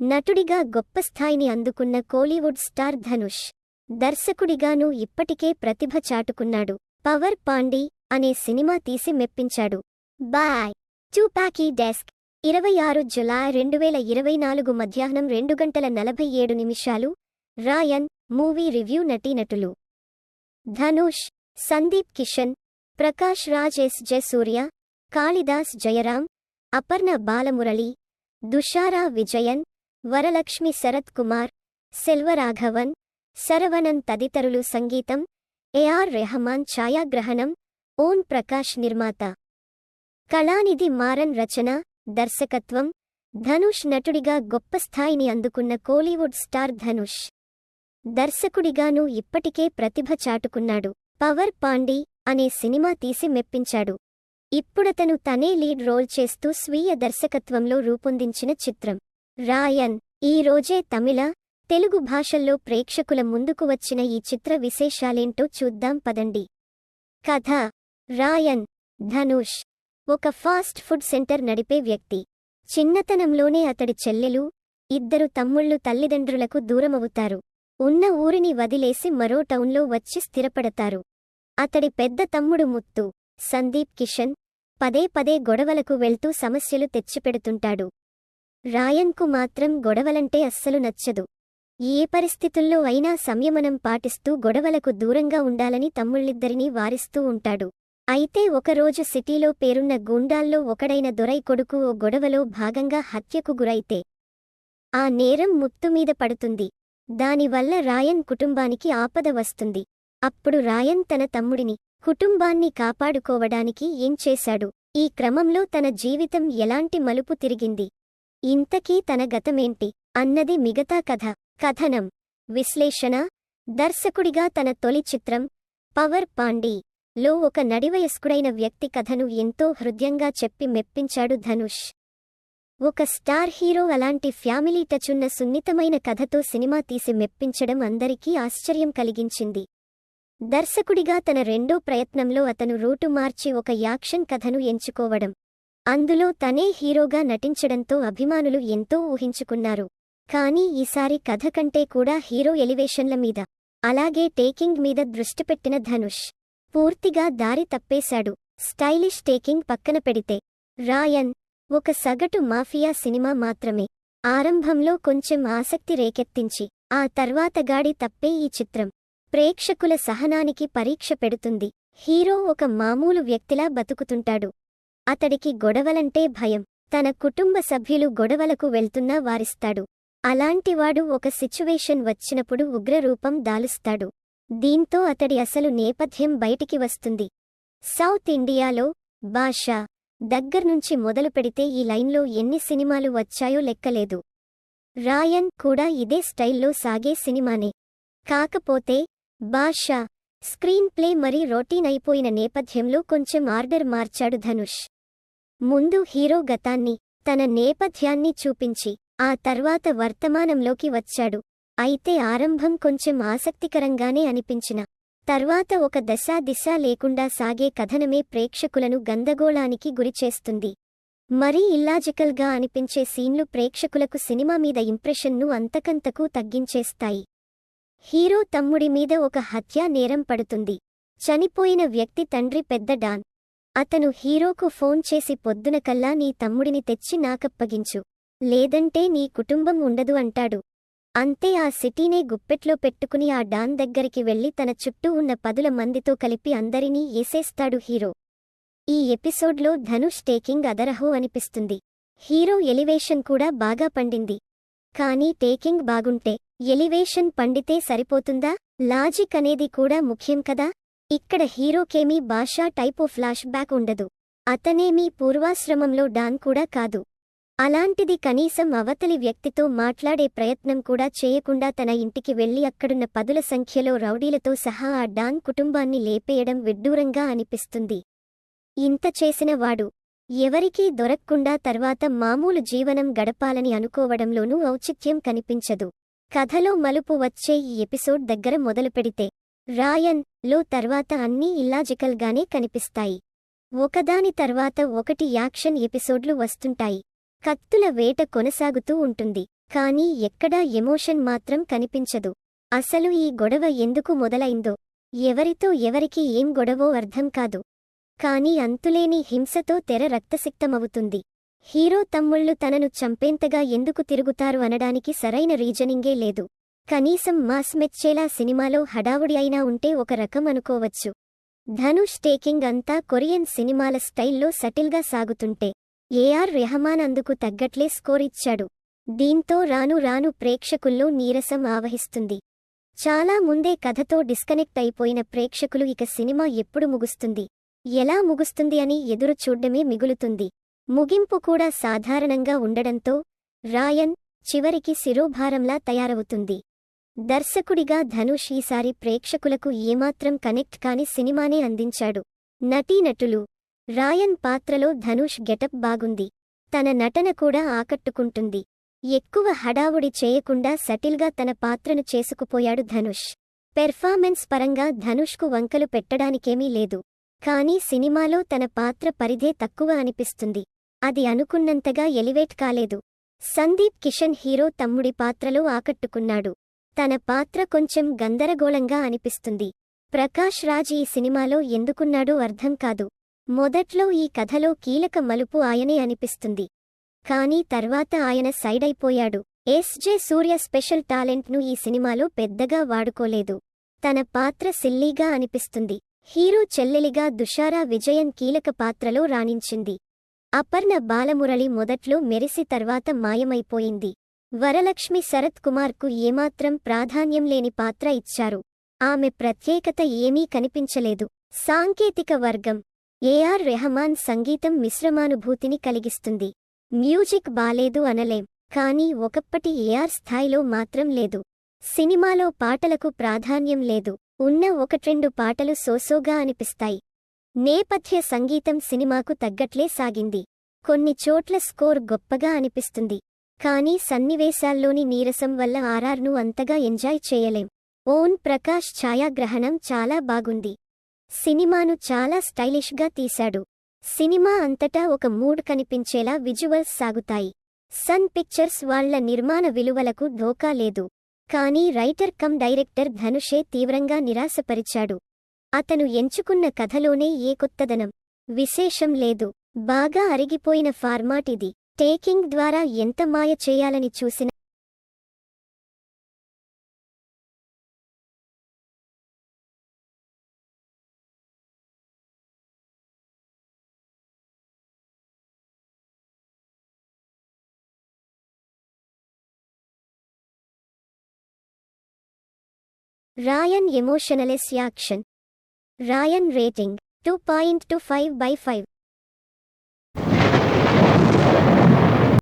నటుడిగా గొప్ప స్థాయిని అందుకున్న కోలీవుడ్ స్టార్ ధనుష్ దర్శకుడిగానూ ఇప్పటికే ప్రతిభ చాటుకున్నాడు. పవర్ పాండి అనే సినిమా తీసి మెప్పించాడు. బాయ్. టూపాకీ డెస్క్. ఇరవై ఆరు జులై రెండు వేల ఇరవై నాలుగు మధ్యాహ్నం రెండు గంటల నలభై ఏడు నిమిషాలు. రాయన్ మూవీ రివ్యూ నటీనటులు. ధనుష్ సందీప్ కిషన్ ప్రకాష్ రాజ్ ఎస్ జయసూర్య కాళిదాస్ జయరాం అపర్ణ బాలమురళి దుషారా విజయన్ వరలక్ష్మి శరత్ కుమార్ సెల్వరాఘవన్ శరవణన్ తదితరులు సంగీతం ఏఆర్ రెహమాన్ ఛాయాగ్రహణం ఓం ప్రకాష్ నిర్మాత. కళానిధి మారన్ రచన దర్శకత్వం ధనుష్ నటుడిగా గొప్ప స్థాయిని అందుకున్న కోలీవుడ్ స్టార్ ధనుష్. దర్శకుడిగానూ ఇప్పటికే ప్రతిభ చాటుకున్నాడు. పవర్ పాండి అనే సినిమా తీసి మెప్పించాడు. ఇప్పుడతను తనే లీడ్ రోల్ చేస్తూ స్వీయ దర్శకత్వంలో రూపొందించిన చిత్రం. రాయన్ ఈ రోజే తమిళ తెలుగు భాషల్లో ప్రేక్షకుల ముందుకు వచ్చిన ఈ చిత్ర విశేషాలేంటో చూద్దాం పదండి. కథ రాయన్ ధనుష్ ఒక ఫాస్ట్ ఫుడ్ సెంటర్ నడిపే వ్యక్తి. చిన్నతనంలోనే అతడి చెల్లెలు ఇద్దరు తమ్ముళ్ళు తల్లిదండ్రులకు దూరమవుతారు. ఉన్న ఊరిని వదిలేసి మరో టౌన్లో వచ్చి స్థిరపడతారు. అతడి పెద్ద తమ్ముడు ముత్తు సందీప్ కిషన్ పదే పదే గొడవలకు వెళ్తూ సమస్యలు తెచ్చిపెడుతుంటాడు. రాయన్కు మాత్రం గొడవలంటే అస్సలు నచ్చదు. ఏ పరిస్థితుల్లో అయినా సంయమనం పాటిస్తూ గొడవలకు దూరంగా ఉండాలని తమ్ముళ్ళిద్దరినీ వారిస్తూ ఉంటాడు. అయితే ఒకరోజు సిటీలో పేరున్న గూండాల్లో ఒకడైన దొరై కొడుకు ఓ గొడవలో భాగంగా హత్యకు గురైతే ఆ నేరం ముత్తుమీద పడుతుంది. దానివల్ల రాయన్ కుటుంబానికి ఆపద వస్తుంది. అప్పుడు రాయన్ తన తమ్ముడిని కుటుంబాన్ని కాపాడుకోవడానికి ఏం చేశాడు? ఈ క్రమంలో తన జీవితం ఎలాంటి మలుపు తిరిగింది? ఇంతకీ తన గతమేంటి? అన్నది మిగతా కథ కథనం. విశ్లేషణ దర్శకుడిగా తన తొలి చిత్రం పవర్ పాండి లో ఒక నడివయస్కుడైన వ్యక్తి కథను ఎంతో హృదయంగా చెప్పి మెప్పించాడు ధనుష్. ఒక స్టార్ హీరో అలాంటి ఫ్యామిలీ టచున్న సున్నితమైన కథతో సినిమా తీసి మెప్పించడం అందరికీ ఆశ్చర్యం కలిగించింది. దర్శకుడిగా తన రెండో ప్రయత్నంలో అతను రూటు మార్చి ఒక యాక్షన్ కథను ఎంచుకోవడం అందులో తనే హీరోగా నటించడంతో అభిమానులు ఎంతో ఊహించుకున్నారు. కానీ ఈసారి కథ కంటే కూడా హీరో ఎలివేషన్ల మీద అలాగే టేకింగ్ మీద దృష్టి పెట్టిన ధనుష్ పూర్తిగా దారి తప్పేశాడు. స్టైలిష్ టేకింగ్ పక్కన పెడితే రాయన్ ఒక సగటు మాఫియా సినిమా మాత్రమే. ఆరంభంలో కొంచెం ఆసక్తి రేకెత్తించి ఆ తర్వాత గాడి తప్పే ఈ చిత్రం. ప్రేక్షకుల సహనానికి పరీక్ష పెడుతుంది. హీరో ఒక మామూలు వ్యక్తిలా బతుకుతుంటాడు. అతడికి గొడవలంటే భయం. తన కుటుంబ సభ్యులు గొడవలకు వెళ్తున్నా వారిస్తాడు. అలాంటివాడు ఒక సిచ్యువేషన్ వచ్చినప్పుడు ఉగ్రరూపం దాలుస్తాడు. దీంతో అతడి అసలు నేపథ్యం బయటికి వస్తుంది. సౌత్ ఇండియాలో భాష దగ్గర్నుంచి మొదలు పెడితే ఈ లైన్లో ఎన్ని సినిమాలు వచ్చాయో లెక్కలేదు. రాయన్ కూడా ఇదే స్టైల్లో సాగే సినిమానే. కాకపోతే భాష స్క్రీన్ ప్లే మరి రొటీన్ అయిపోయిన నేపథ్యంలో కొంచెం ఆర్డర్ మార్చాడు ధనుష్. ముందు హీరో గతాన్ని తన నేపథ్యాన్ని చూపించి ఆ తర్వాత వర్తమానంలోకి వచ్చాడు. అయితే ఆరంభం కొంచెం ఆసక్తికరంగానే అనిపించిన. తర్వాత ఒక దశా దిశ లేకుండా సాగే కథనమే ప్రేక్షకులను గందగోళానికి గురిచేస్తుంది మరీ ఇల్లాజికల్గా అనిపించే సీన్లు ప్రేక్షకులకు సినిమా మీద ఇంప్రెషన్ను అంతకంతకు తగ్గించేస్తాయి. హీరో తమ్ముడి మీద ఒక హత్యా నేరం పడుతుంది. చనిపోయిన వ్యక్తి తండ్రి పెద్ద డాన్ అతను హీరోకు ఫోన్ చేసి పొద్దునకల్లా నీ తమ్ముడిని తెచ్చి నాకప్పగించు. లేదంటే నీ కుటుంబం ఉండదు అంటాడు. అంతే ఆ సిటీనే గుప్పెట్లో పెట్టుకుని ఆ డాన్ దగ్గరికి వెళ్ళి తన చుట్టూ ఉన్న పదుల మందితో కలిపి అందరినీ ఏసేస్తాడు హీరో. ఈ ఎపిసోడ్లో ధనుష్ టేకింగ్ అదరహో అనిపిస్తుంది. హీరో ఎలివేషన్ కూడా బాగా పండింది. కానీ టేకింగ్ బాగుంటే ఎలివేషన్ పండితే సరిపోతుందా? లాజిక్ అనేది కూడా ముఖ్యం కదా? ఇక్కడ హీరోకేమీ భాషా టైపు ఫ్లాష్ బ్యాక్ ఉండదు. అతనేమీ పూర్వాశ్రమంలో డాన్ కూడా కాదు. అలాంటిది కనీసం అవతలి వ్యక్తితో మాట్లాడే ప్రయత్నం కూడా చేయకుండా తన ఇంటికి వెళ్ళి అక్కడున్న పదుల సంఖ్యలో రౌడీలతో సహా ఆ డాన్ కుటుంబాన్ని లేపేయడం విడ్డూరంగా అనిపిస్తుంది. ఇంత చేసిన వాడు ఎవరికీ దొరక్కుండా తర్వాత మామూలు జీవనం గడపాలని అనుకోవడంలోనూ ఔచిత్యం కనిపించదు. కథలో మలుపు వచ్చే ఈ ఎపిసోడ్ దగ్గర మొదలుపెడితే రాయన్ లో తర్వాత అన్నీ ఇల్లాజికల్గానే కనిపిస్తాయి. ఒకదాని తర్వాత ఒకటి యాక్షన్ ఎపిసోడ్లు వస్తుంటాయి. కత్తుల వేట కొనసాగుతూ ఉంటుంది. కానీ ఎక్కడా ఎమోషన్ మాత్రం కనిపించదు. అసలు ఈ గొడవ ఎందుకు మొదలైందో ఎవరితో ఎవరికి ఏం గొడవో అర్థం కాదు. కాని అంతులేని హింసతో తెర రక్తసిక్తమవుతుంది. హీరో తమ్ముళ్ళు తనను చంపేంతగా ఎందుకు తిరుగుతారు అనడానికి సరైన రీజనింగే లేదు. కనీసం మాస్ మెచ్చేలా సినిమాలో హడావుడి అయినా ఉంటే ఒక రకం అనుకోవచ్చు. ధనుష్ టేకింగ్ అంతా కొరియన్ సినిమాల స్టైల్లో సటిల్గా సాగుతుంటే ఏఆర్ రెహమాన్ అందుకు తగ్గట్లే స్కోర్ ఇచ్చాడు. దీంతో రాను రాను ప్రేక్షకుల్లో నీరసం ఆవహిస్తుంది. చాలా ముందే కథతో డిస్కనెక్ట్ అయిపోయిన ప్రేక్షకులు ఇక సినిమా ఎప్పుడు ముగుస్తుంది? ఎలా ముగుస్తుంది అని ఎదురు చూడ్డమే మిగులుతుంది. ముగింపు కూడా సాధారణంగా ఉండడంతో రాయన్ చివరికి శిరోభారంలా తయారవుతుంది. దర్శకుడిగా ధనుష్ ఈసారి ప్రేక్షకులకు ఏమాత్రం కనెక్ట్ కాని సినిమానే అందించాడు. నటీనటులు రాయన్ పాత్రలో ధనుష్ గెటప్ బాగుంది. తన నటన కూడా ఆకట్టుకుంటుంది. ఎక్కువ హడావుడి చేయకుండా సటిల్గా తన పాత్రను చేసుకుపోయాడు ధనుష్. పెర్ఫార్మెన్స్ పరంగా ధనుష్కు వంకలు పెట్టడానికేమీ లేదు. కానీ సినిమాలో తన పాత్ర పరిధే తక్కువ అనిపిస్తుంది. అది అనుకున్నంతగా ఎలివేట్ కాలేదు. సందీప్ కిషన్ హీరో తమ్ముడి పాత్రలో ఆకట్టుకున్నాడు. తన పాత్ర కొంచెం గందరగోళంగా అనిపిస్తుంది. ప్రకాష్ రాజ్ ఈ సినిమాలో ఎందుకున్నాడో అర్థం కాదు. మొదట్లో ఈ కథలో కీలక మలుపు ఆయనే అనిపిస్తుంది. కానీ తర్వాత ఆయన సైడైపోయాడు. ఎస్జే సూర్య స్పెషల్ టాలెంట్ను ఈ సినిమాలో పెద్దగా వాడుకోలేదు. తన పాత్ర సిల్లీగా అనిపిస్తుంది. హీరో చెల్లెలిగా దుషారా విజయన్ కీలక పాత్రలో రాణించింది. అపర్ణ బాలమురళి మొదట్లో మెరిసి తర్వాత మాయమైపోయింది. వరలక్ష్మి శరత్ కుమార్కు ఏమాత్రం ప్రాధాన్యం లేని పాత్ర ఇచ్చారు. ఆమె ప్రత్యేకత ఏమీ కనిపించలేదు. సాంకేతిక వర్గం ఏఆర్ రెహమాన్ సంగీతం మిశ్రమానుభూతిని కలిగిస్తుంది. మ్యూజిక్ బాలేదు అనలేం కానీ ఒకప్పటి ఏఆర్ స్థాయిలో మాత్రం లేదు. సినిమాలో పాటలకు ప్రాధాన్యం లేదు. ఉన్న ఒకట్రెండు పాటలు సోసోగా అనిపిస్తాయి. నేపథ్య సంగీతం సినిమాకు తగ్గట్లే సాగింది. కొన్ని చోట్ల స్కోర్ గొప్పగా అనిపిస్తుంది. కానీ సన్నివేశాల్లోని నీరసం వల్ల ఆర్ఆర్ను అంతగా ఎంజాయ్ చేయలేం. ఓన్ ప్రకాష్ ఛాయాగ్రహణం చాలా బాగుంది. సినిమాను చాలా స్టైలిష్గా తీశాడు. సినిమా అంతటా ఒక మూడ్ కనిపించేలా విజువల్స్ సాగుతాయి. సన్ పిక్చర్స్ వాళ్ళ నిర్మాణ విలువలకు ధోకా లేదు. కానీ రైటర్ కమ్ డైరెక్టర్ ధనుషే తీవ్రంగా నిరాశపరిచాడు. అతను ఎంచుకున్న కథలోనే ఏ కొత్తదనం. విశేషం లేదు. బాగా అరిగిపోయిన ఫార్మాట్ ఇది. టేకింగ్ ద్వారా ఎంత మాయ చేయాలని చూసిన Raayan emotionless action Raayan rating two point two five by five